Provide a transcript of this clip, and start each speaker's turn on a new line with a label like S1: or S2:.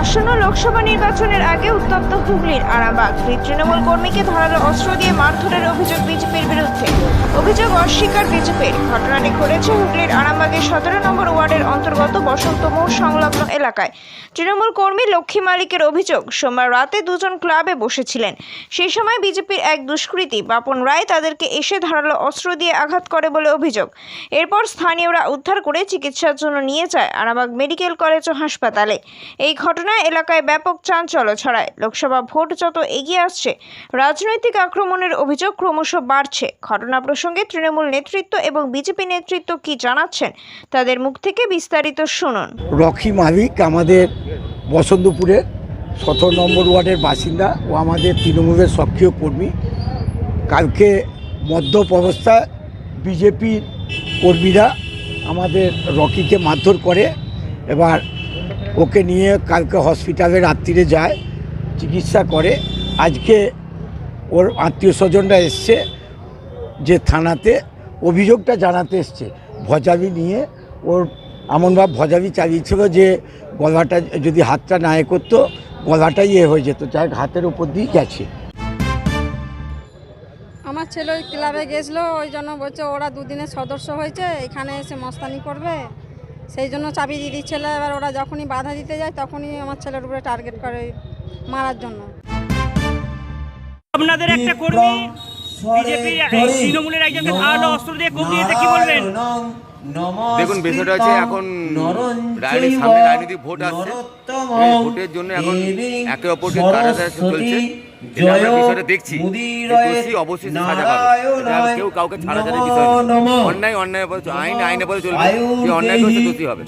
S1: আসন্ন লোকসভা নির্বাচনের আগে উত্তপ্ত হুগলির আরামবাগ। তৃণমূল কর্মীকে ধারালো অস্ত্র দিয়ে মারধরের অভিযোগ বিজেপির বিরুদ্ধে। অভিযোগ অস্বীকার বিজেপির। ঘটনাটি ঘটেছে হুগলির আরামবাগের সতেরো নম্বর ওয়ার্ডের অন্তর্গত বসন্ত মোড় সংলগ্ন এলাকায়। তৃণমূল কর্মী লক্ষ্মী মালিকের অভিযোগ, সোমবার রাতে দুজন ক্লাবে বসেছিলেন। সেই সময় বিজেপির এক দুষ্কৃতী বাপন রায় তাদেরকে এসে ধারালো অস্ত্র দিয়ে আঘাত করে বলে অভিযোগ। এরপর স্থানীয়রা উদ্ধার করে চিকিৎসার জন্য নিয়ে যায় আরামবাগ মেডিকেল কলেজ ও হাসপাতালে। এই ঘটনায় এলাকায় ব্যাপক চাঞ্চল্য ছড়ায়। লোকসভা ভোট যত এগিয়ে আসছে, রাজনৈতিক আক্রমণের অভিযোগ ক্রমশ বাড়ছে। ঘটনা প্রসঙ্গে তৃণমূল নেতৃত্ব এবং বিজেপি নেতৃত্ব কি জানাচ্ছেন, তাদের মুখ থেকে বিস্তারিত শুনুন।
S2: রকি মালিক আমাদের বসন্তপুরের সতেরো নম্বর ওয়ার্ডের বাসিন্দা ও আমাদের তৃণমূলের সক্রিয় কর্মী। কালকে মদ্যপ অবস্থায় বিজেপির কর্মীরা আমাদের রকিকে মারধর করে, এবার ওকে নিয়ে কালকে হসপিটালে রাত্রিরে যায়, চিকিৎসা করে। আজকে ওর আত্মীয় স্বজনরা এসছে যে থানাতে অভিযোগটা জানাতে এসছে। ভজাবি নিয়ে ওর এমনভাবে ভজাবি চালিয়েছিল যে গলাটা যদি হাতটা না এ করতো গলাটাই ইয়ে হয়ে যেত। যাই হোক হাতের উপর দিয়ে গেছে।
S3: আমার ছেলে ওই ক্লাবে গেছিল ওই জন্য বলছে ওরা দুদিনের সদস্য হয়েছে এখানে এসে মস্তানি করবে। সেই জন্য চাবি দিয়ে দিচ্ছিল এবার ওরা যখনই বাধা দিতে যায় তখনই আমার ছেলের উপরে টার্গেট করে মারার জন্য।
S4: আপনাদের একটা কর্মী তৃণমূলের একজনকে ধারালো অস্ত্র দিয়ে কি বলবেন?
S5: দেখুন বিষয়টা হচ্ছে এখন রাজনীতি সামনে রাজনৈতিক ভোট আসছে। ভোটের জন্য এখন একে অপরকে কাটাতে চলছে আমরা বিষয়টা দেখছি। দোষী অবশ্যই সাজা পাবে। কেউ কাউকে ছাড়া ছাড়া বিষয় অন্যায় অন্যায় বলে আইন আইনে বলে চলবে যে অন্যায় করছে দোষী হবে।